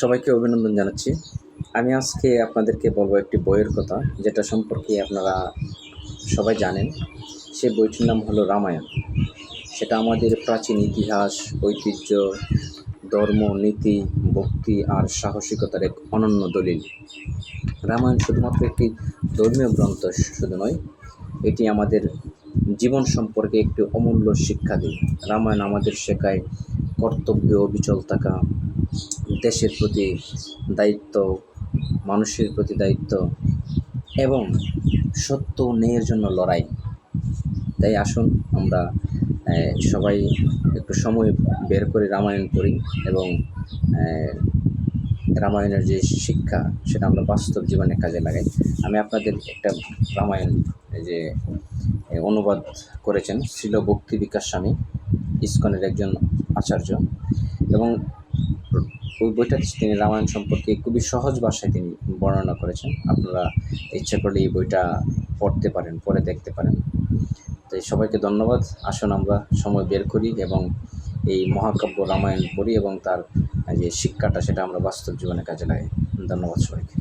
সবাইকে অভিনন্দন জানাচ্ছি। আমি আজকে আপনাদেরকে বলব একটি বইয়ের কথা, যেটা সম্পর্কে আপনারা সবাই জানেন। সে বইটির নাম হলো রামায়ণ। সেটা আমাদের প্রাচীন ইতিহাস, ঐতিহ্য, ধর্ম, নীতি, ভক্তি আর সাহসিকতার এক অনন্য দলিল। রামায়ণ শুধুমাত্র একটি ধর্মীয় গ্রন্থ শুধু নয়, এটি আমাদের জীবন সম্পর্কে একটি অমূল্য শিক্ষা দেয়। রামায়ণ আমাদের শেখায় কর্তব্য অবিচল থাকা দেশের প্রতি দায়িত্ব, মানুষের প্রতি দায়িত্ব এবং সত্য ন্যায়ের জন্য লড়াই। তাই আসুন আমরা সবাই একটু সময় বের করে রামায়ণ পড়ি এবং রামায়ণের যে শিক্ষা সেটা আমরা বাস্তব জীবনে কাজে লাগাই। আমি আপনাদের একটা রামায়ণ যে অনুবাদ করেছেন শ্রীল ভক্তি বিকাশ স্বামী, ইস্কনের একজন আচার্য এবং ওই বইটা তিনি রামায়ণ সম্পর্কে খুবই সহজ ভাষায় তিনি বর্ণনা করেছেন। আপনারা ইচ্ছা করলে এই বইটা পড়তে পারেন, পড়ে দেখতে পারেন। তাই সবাইকে ধন্যবাদ। আসুন আমরা সময় বের করি এবং এই মহাকাব্য রামায়ণ পড়ি এবং তার যে শিক্ষাটা সেটা আমরা বাস্তব জীবনে কাজে লাগাই। ধন্যবাদ সবাইকে।